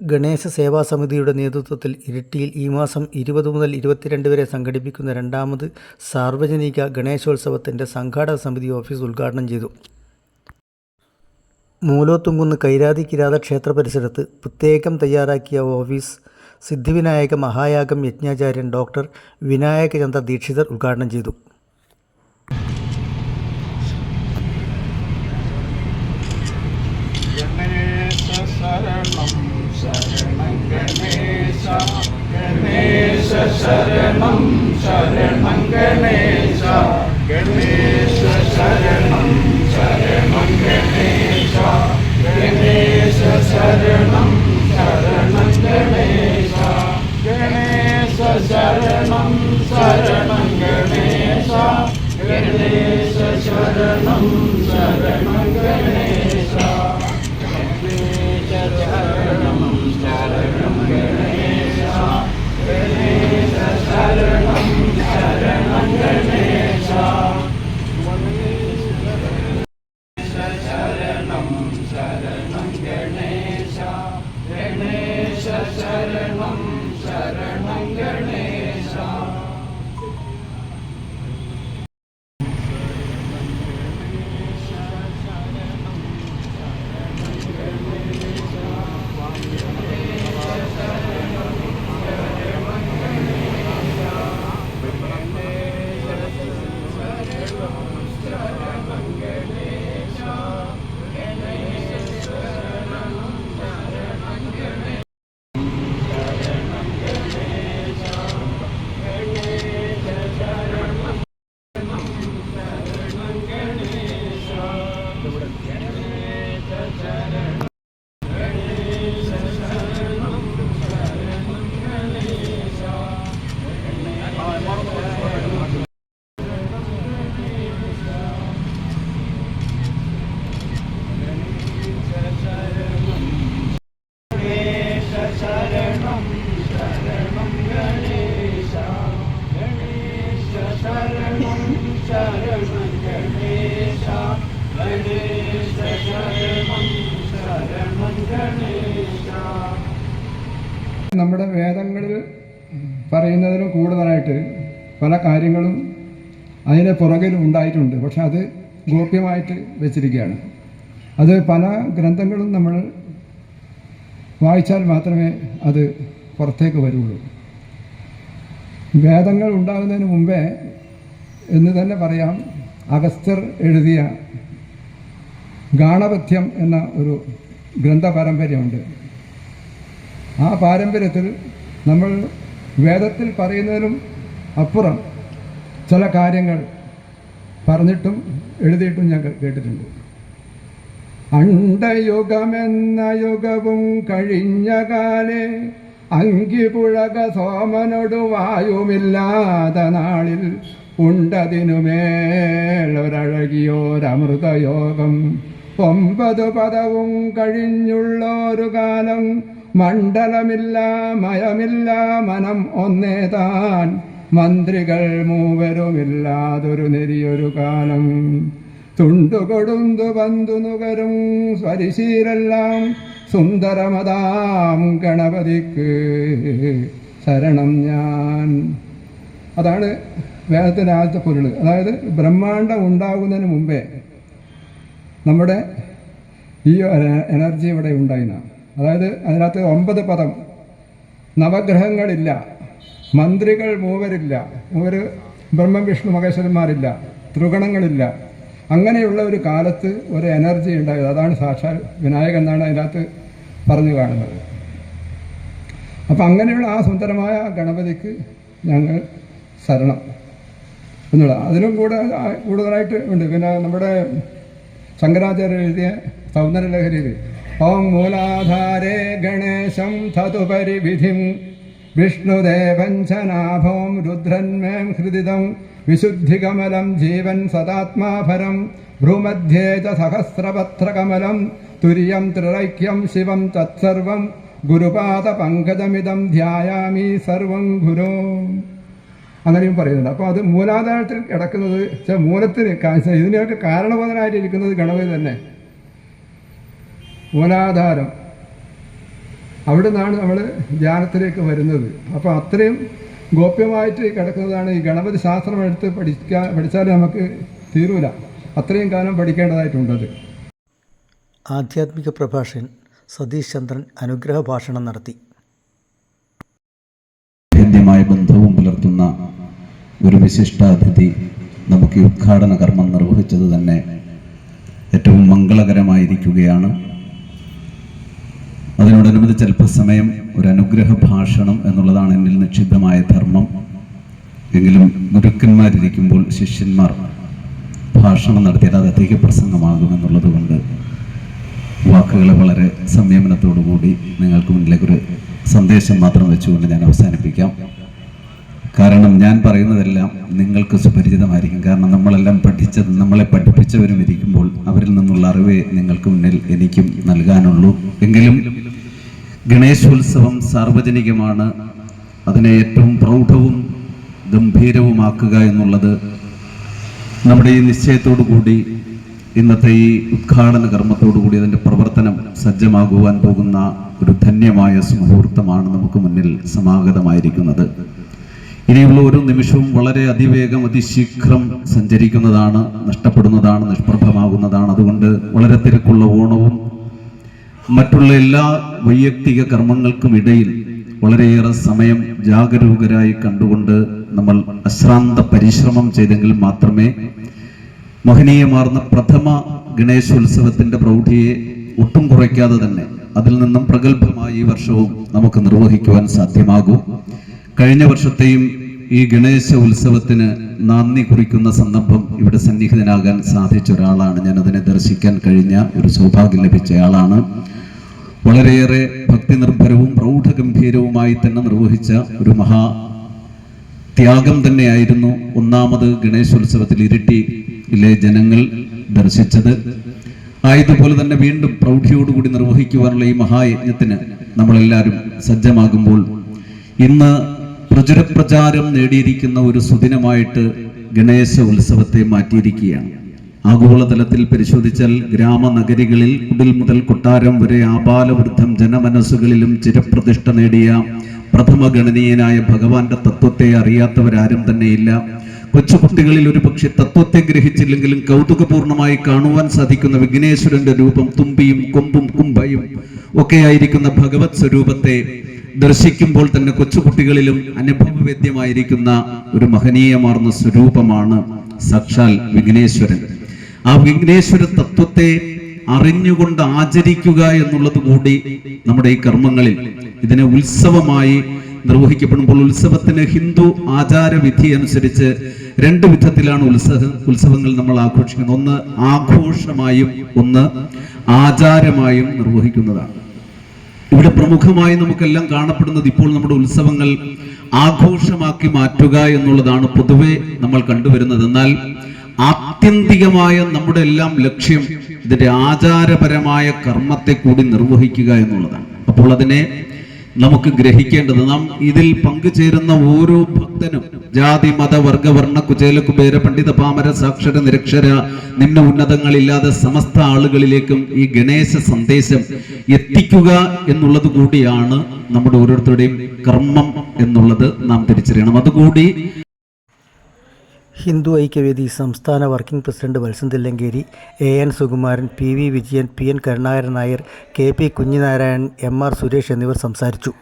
ഗണേശ സേവാ സമിതിയുടെ നേതൃത്വത്തിൽ ഇരിട്ടിയിൽ ഈ മാസം ഇരുപത് മുതൽ ഇരുപത്തിരണ്ട് വരെ സംഘടിപ്പിക്കുന്ന രണ്ടാമത് സാർവജനിക ഗണേശോത്സവത്തിന്റെ സംഘാടക സമിതി ഓഫീസ് ഉദ്ഘാടനം ചെയ്തു. മൂലോത്തുംകുന്ന് കൈരാതി കിരാത ക്ഷേത്ര പരിസരത്ത് പ്രത്യേകം തയ്യാറാക്കിയ ഓഫീസ് സിദ്ധിവിനായക മഹായാഗം യജ്ഞാചാര്യൻ ഡോക്ടർ വിനായകചന്ദ്ര ദീക്ഷിതർ ഉദ്ഘാടനം ചെയ്തു ഗണേശ ശരണം ശരണം ഗണേശ ഗണേശ ശരണം Amen. നമ്മുടെ വേദങ്ങളിൽ പറയുന്നതിനും കൂടുതലായിട്ട് പല കാര്യങ്ങളും അതിന് പുറകിൽ ഉണ്ടായിട്ടുണ്ട്. പക്ഷെ അത് ഗോപ്യമായിട്ട് വെച്ചിരിക്കുകയാണ്. അത് പല ഗ്രന്ഥങ്ങളും നമ്മൾ വായിച്ചാൽ മാത്രമേ അത് പുറത്തേക്ക് വരുള്ളൂ. വേദങ്ങൾ ഉണ്ടാകുന്നതിന് മുമ്പേ എന്ന് തന്നെ പറയാം അഗസ്ത്യർ എഴുതിയ ഗാണപഥ്യം എന്ന ഒരു ഗ്രന്ഥപാരമ്പര്യമുണ്ട് ആ പാരമ്പര്യത്തിൽ നമ്മൾ വേദത്തിൽ പറയുന്നതിനും അപ്പുറം ചില കാര്യങ്ങൾ പറഞ്ഞിട്ടും എഴുതിയിട്ടും ഞാൻ കേട്ടിട്ടുണ്ട്. അണ്ടയുഗമെന്ന യുഗവും കഴിഞ്ഞ കാലേ അങ്കിപുഴക സോമനൊടു വായുമില്ലാത്ത നാളിൽ ഉണ്ടതിനുമേൽ ഒരഴകിയോരമൃതയോഗം. ഒമ്പത് പദവും കഴിഞ്ഞുള്ളൊരു കാലം മണ്ഡലമില്ല മയമില്ല മനം ഒന്നേ താൻ. മന്ത്രികൾ മൂവരുമില്ലാതൊരു നെരിയൊരു കാലം. തുണ്ടുകൊടുന്തു പന്തു നുകരും സ്വരിശീലെല്ലാം സുന്ദരമതാം ഗണപതിക്ക് ശരണം ഞാൻ. അതാണ് വേദത്തിന്റെ ആദ്യത്തെ പൊരുൾ അതായത് ബ്രഹ്മാണ്ടം ഉണ്ടാകുന്നതിന് മുമ്പേ നമ്മുടെ ഈ എനർജി ഇവിടെ ഉണ്ടായിരുന്ന അതായത് അതിനകത്ത് ഒമ്പത് പദം. നവഗ്രഹങ്ങളില്ല. മന്ത്രികൾ മൂവരില്ല. മൂവർ ബ്രഹ്മ വിഷ്ണു മഹേശ്വരന്മാരില്ല. ത്രിഗുണങ്ങളില്ല. അങ്ങനെയുള്ള ഒരു കാലത്ത് ഒരു എനർജി ഉണ്ടായത്. അതാണ് സാക്ഷാൽ വിനായകൻ എന്നാണ് അതിനകത്ത് പറഞ്ഞു കാണുന്നത്. അപ്പം അങ്ങനെയുള്ള ആ സുന്ദരമായ ഗണപതിക്ക് ഞങ്ങൾ ശരണം. എന്നുള്ള അതിനും കൂടെ കൂടുതലായിട്ട് ഉണ്ട്. പിന്നെ നമ്മുടെ ശങ്കരാചാര്യ എഴുതിയ സൗന്ദര്യലഹരിയിൽ ഓം മൂലാധാരേ ഗണേശം തതു വിധിം വിഷ്ണുദേവൻ ച നാഭോം രുദ്രന്മേം ഹൃദിതം. വിശുദ്ധികമലം ജീവൻ സദാത്മാഫരം ഭ്രൂമധ്യേ ച സഹസ്രപത്രകമലം. തുര്യം ത്രിരൈക്യം ശിവം തത്സർവം. ഗുരുപാദ പങ്കജമിതം ധ്യായാമി സർവം ഗുരോ. അങ്ങനെയും പറയുന്നുണ്ട്. അപ്പോൾ അത് മൂലാധാരത്തിൽ കിടക്കുന്നത് മൂലത്തിന് ഇതിനൊക്കെ കാരണബോധനായിട്ടിരിക്കുന്നത് ഗണപതി തന്നെ. മൂലാധാരം അവിടെ നിന്നാണ് നമ്മൾ ധ്യാനത്തിലേക്ക് വരുന്നത്. അപ്പോൾ അത്രയും ഗോപ്യമായിട്ട് കിടക്കുന്നതാണ് ഈ ഗണപതി ശാസ്ത്രം എടുത്ത് പഠിക്കാൻ പഠിച്ചാൽ നമുക്ക് തീരൂല. അത്രയും കാലം പഠിക്കേണ്ടതായിട്ടുണ്ടത്. ആധ്യാത്മിക പ്രഭാഷകൻ സതീഷ് ചന്ദ്രൻ അനുഗ്രഹ ഭാഷണം നടത്തി. ഭേദ്യമായ ബന്ധവും പുലർത്തുന്ന ഒരു വിശിഷ്ടാതിഥി നമുക്ക് ഈ ഉദ്ഘാടന കർമ്മം നിർവഹിച്ചത് തന്നെ ഏറ്റവും മംഗളകരമായിരിക്കുകയാണ്. അതിനോടനുബന്ധിച്ച് അല്പസമയം ഒരു അനുഗ്രഹ ഭാഷണം എന്നുള്ളതാണ് എന്നിൽ നിക്ഷിപ്തമായ ധർമ്മം. എങ്കിലും ഗുരുക്കന്മാരിരിക്കുമ്പോൾ ശിഷ്യന്മാർ ഭാഷണം നടത്തിയാൽ അത് അധിക പ്രസംഗമാകുമെന്നുള്ളത് കൊണ്ട് വാക്കുകളെ വളരെ സംയമനത്തോടുകൂടി നിങ്ങൾക്ക് മുന്നിലേക്ക് ഒരു സന്ദേശം മാത്രം വെച്ചുകൊണ്ട് ഞാൻ അവസാനിപ്പിക്കാം. കാരണം ഞാൻ പറയുന്നതെല്ലാം നിങ്ങൾക്ക് സുപരിചിതമായിരിക്കും. കാരണം നമ്മളെല്ലാം പഠിച്ചത് നമ്മളെ പഠിപ്പിച്ചവരും ഇരിക്കുമ്പോൾ അവരിൽ നിന്നുള്ള അറിവേ നിങ്ങൾക്ക് മുന്നിൽ എനിക്കും നൽകാനുള്ളൂ. എങ്കിലും ഗണേശോത്സവം സാർവജനികമാണ്. അതിനെ ഏറ്റവും പ്രൗഢവും ഗംഭീരവുമാക്കുക എന്നുള്ളത് നമ്മുടെ ഈ നിശ്ചയത്തോടു കൂടി ഇന്നത്തെ ഈ ഉദ്ഘാടന കർമ്മത്തോടു കൂടി അതിന്റെ പ്രവർത്തനം സജ്ജമാകുവാൻ പോകുന്ന ഒരു ധന്യമായ സുഹൂർത്തമാണ് നമുക്ക് മുന്നിൽ സമാഗതമായിരിക്കുന്നത്. ഇനിയുള്ള ഒരു നിമിഷവും വളരെ അതിവേഗം അതിശീഘ്രം സഞ്ചരിക്കുന്നതാണ് നഷ്ടപ്പെടുന്നതാണ് നിഷ്പ്രഭമാകുന്നതാണ്. അതുകൊണ്ട് വളരെ തിരക്കുള്ള ഓണവും മറ്റുള്ള എല്ലാ വൈയക്തിക കർമ്മങ്ങൾക്കും ഇടയിൽ വളരെയേറെ സമയം ജാഗരൂകരായി കണ്ടുകൊണ്ട് നമ്മൾ അശ്രാന്ത പരിശ്രമം ചെയ്തെങ്കിൽ മാത്രമേ മഹനീയമാർന്ന പ്രഥമ ഗണേശോത്സവത്തിന്റെ പ്രൗഢിയെ ഒട്ടും കുറയ്ക്കാതെ തന്നെ അതിൽ നിന്നും പ്രഗത്ഭമായി ഈ വർഷവും നമുക്ക് നിർവഹിക്കുവാൻ സാധ്യമാകൂ. കഴിഞ്ഞ വർഷത്തെയും ഈ ഗണേശ ഉത്സവത്തിന് നന്ദി കുറിക്കുന്ന സന്ദർഭം ഇവിടെ സന്നിഹിതനാകാൻ സാധിച്ച ഒരാളാണ്. ഞാൻ അതിനെ ദർശിക്കാൻ കഴിഞ്ഞ ഒരു സൗഭാഗ്യം ലഭിച്ചയാളാണ് വളരെയേറെ ഭക്തി നിർഭരവും പ്രൗഢഗംഭീരവുമായി തന്നെ നിർവഹിച്ച ഒരു മഹാ ത്യാഗം തന്നെയായിരുന്നു ഒന്നാമത് ഗണേശോത്സവത്തിൽ ഇരിട്ടിയിലെ ജനങ്ങൾ ദർശിച്ചത്. ആയതുപോലെ തന്നെ വീണ്ടും പ്രൗഢിയോടുകൂടി നിർവഹിക്കുവാനുള്ള ഈ മഹായജ്ഞത്തിന് നമ്മളെല്ലാവരും സജ്ജമാകുമ്പോൾ ഇന്ന് പ്രചുരപ്രചാരം നേടിയിരിക്കുന്ന ഒരു സുദിനമായിട്ട് ഗണേശ ഉത്സവത്തെ മാറ്റിയിരിക്കുകയാണ്. ആഗോളതലത്തിൽ പരിശോധിച്ചാൽ ഗ്രാമനഗരികളിൽ കുടിൽ മുതൽ കൊട്ടാരം വരെ ആപാലവൃദ്ധം ജനമനസ്സുകളിലും ചിരപ്രതിഷ്ഠ നേടിയ പ്രഥമ ഗണനീയനായ ഭഗവാന്റെ തത്വത്തെ അറിയാത്തവരാരും തന്നെയില്ല. കൊച്ചുകുട്ടികളിൽ ഒരു പക്ഷെ തത്വത്തെ ഗ്രഹിച്ചില്ലെങ്കിലും കൗതുകപൂർണമായി കാണുവാൻ സാധിക്കുന്ന വിഘ്നേശ്വരന്റെ രൂപം തുമ്പിയും കൊമ്പും കുമ്പയും ഒക്കെയായിരിക്കുന്ന ഭഗവത് സ്വരൂപത്തെ ദർശിക്കുമ്പോൾ തന്നെ കൊച്ചുകുട്ടികളിലും അനുഭവവേദ്യമായിരിക്കുന്ന ഒരു മഹനീയമാർന്ന സ്വരൂപമാണ് സാക്ഷാൽ വിഘ്നേശ്വരൻ. ആ വിഘ്നേശ്വര തത്വത്തെ അറിഞ്ഞുകൊണ്ട് ആചരിക്കുക എന്നുള്ളത് കൂടി നമ്മുടെ ഈ കർമ്മങ്ങളിൽ ഇതിനെ ഉത്സവമായി നിർവഹിക്കപ്പെടുമ്പോൾ ഉത്സവത്തിന് ഹിന്ദു ആചാരവിധി അനുസരിച്ച് രണ്ട് വിധത്തിലാണ് ഉത്സവ ഉത്സവങ്ങൾ നമ്മൾ ആഘോഷിക്കുന്നത്. ഒന്ന് ആഘോഷമായും ഒന്ന് ആചാരമായും നിർവഹിക്കുന്നതാണ്. ഇവിടെ പ്രമുഖമായി നമുക്കെല്ലാം കാണപ്പെടുന്നത് ഇപ്പോൾ നമ്മുടെ ഉത്സവങ്ങൾ ആഘോഷമാക്കി മാറ്റുക എന്നുള്ളതാണ് പൊതുവെ നമ്മൾ കണ്ടുവരുന്നത്. എന്നാൽ ആത്യന്തികമായ നമ്മുടെ എല്ലാം ലക്ഷ്യം ഇതിന്റെ ആചാരപരമായ കർമ്മത്തെ കൂടി നിർവഹിക്കുക എന്നുള്ളതാണ്. അപ്പോൾ അതിനെ നമുക്ക് ഗ്രഹിക്കേണ്ടത് നാം ഇതിൽ പങ്കുചേരുന്ന ഓരോ ഭക്തനും ജാതി മത വർഗ വർണ കുചേല കുബേര പണ്ഡിത പാമര സാക്ഷര നിരക്ഷര നിമ്ന ഉന്നതങ്ങളില്ലാതെ സമസ്ത ആളുകളിലേക്കും ഈ ഗണേശ സന്ദേശം എത്തിക്കുക എന്നുള്ളത് കൂടിയാണ് നമ്മുടെ ഓരോരുത്തരുടെയും കർമ്മം എന്നുള്ളത് നാം തിരിച്ചറിയണം. അതുകൂടി ഹിന്ദു ഐക്യവേദി സംസ്ഥാന working president Valsan Thillankeri A N Sukumaran P V Vijayan P N Karunakaran Nair K P Kunhinarayanan M R Suresh എന്നിവർ സംസാരിച്ചു.